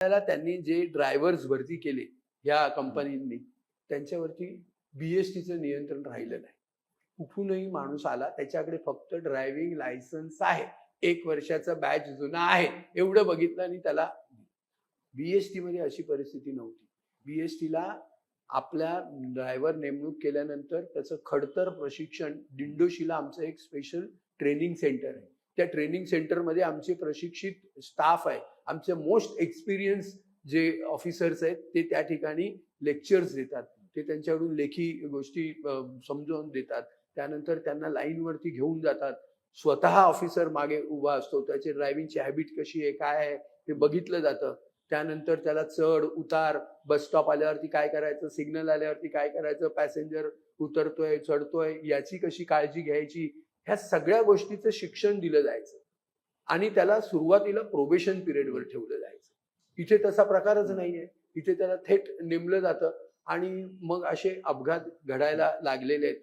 त्याला त्यांनी जे ड्रायव्हर्स भरती केले या कंपनींनी त्यांच्यावरती बीएसटीचं नियंत्रण राहिलं नाही कुठूनही माणूस आला त्याच्याकडे फक्त ड्रायव्हिंग लायसन्स आहे. एक वर्षाचा बॅच जुना आहे. एवढं बघितलं आणि त्याला बीएसटी मध्ये अशी परिस्थिती नव्हती. बीएसटीला आपल्या ड्रायव्हर नेमणूक केल्यानंतर त्याचं खडतर प्रशिक्षण दिंडोशीला आमचं एक स्पेशल ट्रेनिंग सेंटर आहे. त्या ट्रेनिंग सेंटरमध्ये आमचे प्रशिक्षित स्टाफ आहे. आमचे मोस्ट एक्सपिरियन्स जे ऑफिसर्स आहेत ते त्या ठिकाणी लेक्चर्स देतात. ते त्यांच्याकडून लेखी गोष्टी अं, समजावून देतात. त्यानंतर त्यांना लाईनवरती घेऊन जातात. स्वतः ऑफिसर मागे उभा असतो. त्याची ड्रायव्हिंगची हॅबिट कशी आहे काय आहे ते बघितलं जातं. त्यानंतर त्याला चढ उतार बस स्टॉप आल्यावरती काय करायचं सिग्नल आल्यावरती काय करायचं पॅसेंजर उतरतोय चढतोय याची कशी काळजी घ्यायची ह्या सगळ्या गोष्टीचं शिक्षण दिलं जायचं. आणि त्याला सुरुवातीला प्रोबेशन पिरियडवर ठेवलं जायचं. इथे तसा प्रकारच नाहीये. इथे त्याला थेट नेमलं जातं. आणि मग असे अपघात घडायला लागलेले आहेत.